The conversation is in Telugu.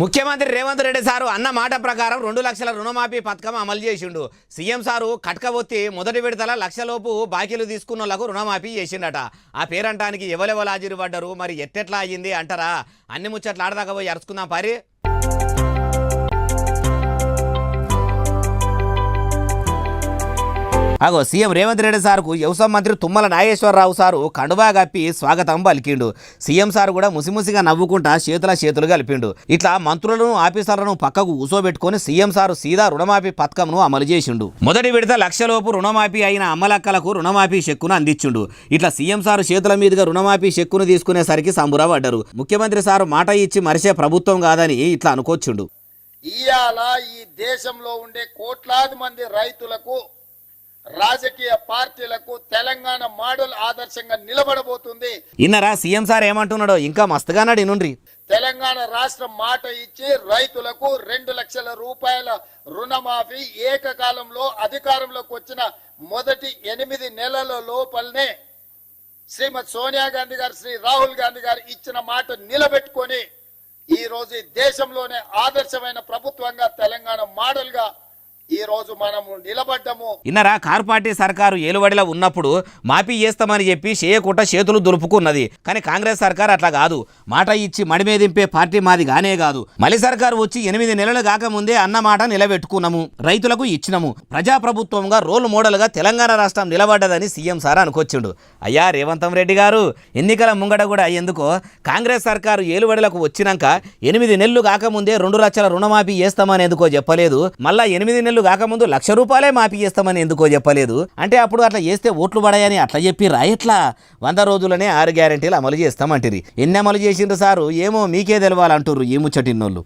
ముఖ్యమంత్రి రేవంత్ రెడ్డి సారు అన్న మాట ప్రకారం రెండు లక్షల రుణమాఫీ పథకం అమలు చేసిండు. సీఎం సారు కట్కబొత్తి మొదటి విడతల లక్షలోపు బాకీలు తీసుకున్న వాళ్ళకు రుణమాఫీ చేసిండట. ఆ పేరంటానికి ఎవరెవరు హాజరు పడ్డారు? మరి ఎట్టెట్లా అయ్యింది అంటారా? అన్ని ముచ్చట్లు ఆడదాకా పోయి అరుచుకుందాం పరి. అగో సీఎం రేవంత్ రెడ్డి సార్కు వ్యవసాయ మంత్రి తుమ్మల నాగేశ్వరరావు సారు కండువా కప్పి స్వాగతం పలికిండు. సీఎం సార్ కూడా ముసిముసిగా నవ్వుకుంటా చేతుల చేతులు కలిపిండు. ఇట్లా మంత్రులను ఆఫీసర్లను పక్కకు కూసోబెట్టుకొని సీఎం సారు సీదా రుణమాఫీ పథకంను అమలు చేసిండు. మొదటి విడత లక్షలోపు రుణమాఫీ అయిన అమ్మలక్కలకు రుణమాఫీ చెక్కును అందించిండు. ఇట్లా సీఎం సారు చేతుల మీదుగా రుణమాఫీ చెక్కును తీసుకునేసరికి సంబురపడ్డారు ముఖ్యమంత్రి సారు మాట ఇచ్చి మరిసే ప్రభుత్వం కాదని ఇట్లా అనుకోవచ్చుండు ఇవాళ ఈ దేశంలో ఉండే కోట్లాది మంది రైతులకు రాజకీయ పార్టీలకు తెలంగాణ మోడల్ ఆదర్శంగా నిలబడబోతుంది. ఇన్నరా సీఎం సార్ ఏమంటున్నాడో ఇంకా మస్తుగా నాడు ఇనుండ్రి తెలంగాణ రాష్ట్రం మాట ఇచ్చి రైతులకు రెండు లక్షల రూపాయల రుణమాఫీ ఏకకాలంలో అధికారంలోకి వచ్చిన మొదటి ఎనిమిది నెలల లోపలనే శ్రీమతి సోనియా గాంధీ గారు శ్రీ రాహుల్ గాంధీ గారు ఇచ్చిన మాట నిలబెట్టుకొని ఈ రోజు దేశంలోనే ఆదర్శమైన ప్రభుత్వంగా తెలంగాణ మోడల్గా ఈ రోజు మనము నిలబడ్డము. ఇన్నరా కారు పార్టీ సర్కారు ఏలుబడిలో ఉన్నప్పుడు మాఫీ చేస్తామని చెప్పి చేయకుండా చేతులు దులుపుకున్నది. కానీ కాంగ్రెస్ సర్కార్ అట్లా కాదు. మాట ఇచ్చి మడిమేదింపే పార్టీ మాది గానే కాదు. మలి సర్కారు వచ్చి ఎనిమిది నెలలు కాకముందే అన్న మాట నిలబెట్టుకున్నాము. రైతులకు ఇచ్చినము. ప్రజాప్రభుత్వంగా రోల్ మోడల్గా తెలంగాణ రాష్ట్రం నిలబడ్డదని సీఎం సార్ అనుకొచ్చిండు. అయ్యా రేవంతం రెడ్డి గారు ఎన్నికల ముంగడ కూడా అయ్యేందుకో కాంగ్రెస్ సర్కారు ఏలువడలకు వచ్చినాక ఎనిమిది నెలలు కాకముందే రెండు లక్షల రుణమాఫీ చేస్తామని ఎందుకో చెప్పలేదు. మళ్ళా ఎనిమిది నెలలు కాకముందు లక్ష రూపాయలే మాఫీ చేస్తామని ఎందుకో చెప్పలేదు. అంటే అప్పుడు అట్లా చేస్తే ఓట్లు పడాయని అట్లా చెప్పి రాయట్లా వంద రోజులనే ఆరు గ్యారెంటీలు అమలు చేస్తామంటారు. ఎన్ని అమలు చేసిండ్రు సారు? ఏమో మీకే తెలవాలంటుర్రు ఈ ముచ్చటిన్నోళ్ళు.